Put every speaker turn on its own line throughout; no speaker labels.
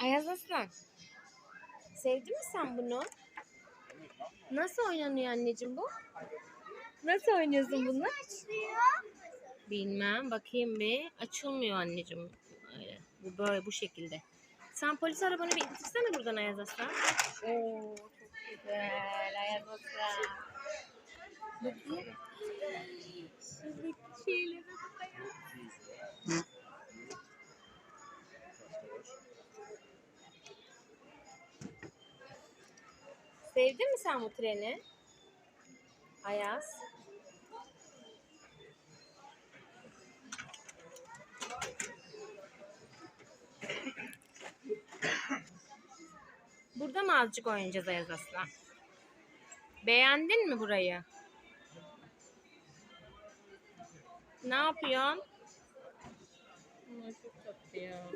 Ayaz Aslan. Sevdin mi sen bunu? Nasıl oynanıyor anneciğim bu? Nasıl oynuyorsun bunu? Bilmem. Bakayım bir. Açılmıyor anneciğim. Öyle. Bu böyle bu şekilde. Sen polis arabanı bir itirsene buradan Ayaz Aslan. Oo çok güzel Ayaz Aslan. Bakayım. Şuradaki şeylere bak Sevdin mi sen bu treni? Ayaz. Burada mı azıcık oynayacağız Ayaz Aslan? Beğendin mi burayı? Ne yapıyorsun? Çok tatlı ya.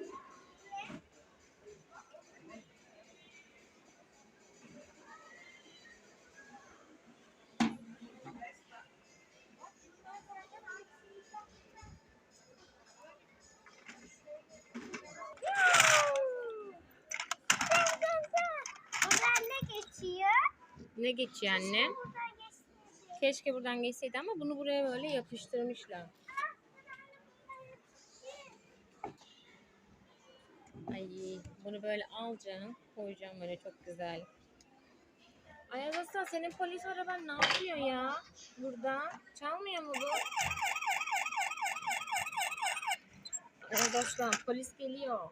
Ne geçiyor
anne? Keşke buradan geçseydi ama bunu buraya böyle yapıştırmışlar. Ay bunu böyle alacağım, koyacağım böyle çok güzel. Ayaz Aslan senin polis araban ne yapıyor ya burada? Çalmıyor mu bu? Aslan polis geliyor.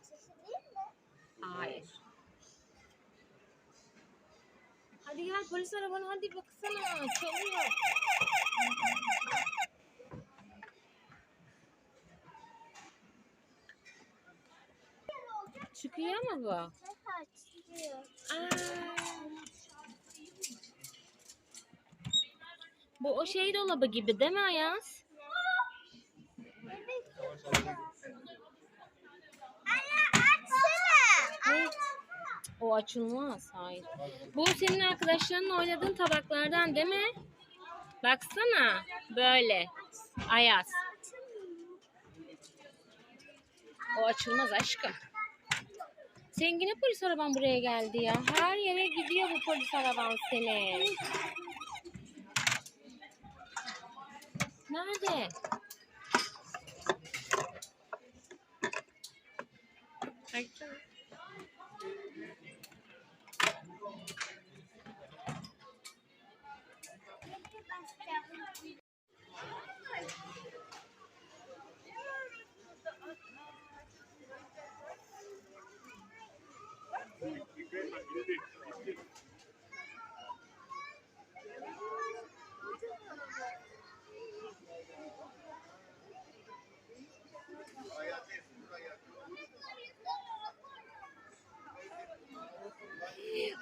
Sesi değil mi?
Hayır. Hadi gel polis arabanı hadi baksana çalıyor. Çıkıyor mu bu? Aa, bu o şey dolabı gibi değil mi Ayaz?
Bebek Anne
Ne? O açılmaz. Hayır. Bu senin arkadaşlarınla oynadığın tabaklardan değil mi? Baksana. Böyle. Ayaz. O açılmaz aşkım. Senin yine polis araban buraya geldi ya. Her yere gidiyor bu polis araban senin. Nerede? Baksana.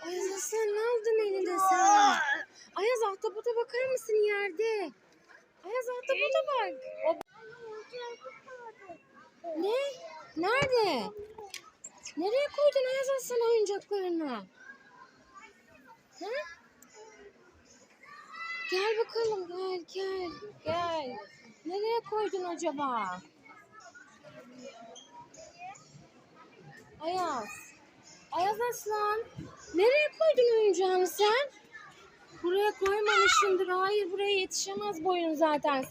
Ayaz Aslan ne aldın elinde sen? Ayaz ahtapota bakar mısın yerde? Ayaz ahtapota bak. Ne? Nerede? Nereye koydun Ayaz Aslan oyuncaklarını? Ha? Gel bakalım gel gel gel. Nereye koydun acaba? Ayaz. Ayaz Aslan. Nereye koydun oyuncağını sen? Buraya koymamışsındır. Hayır buraya yetişemez boyun zaten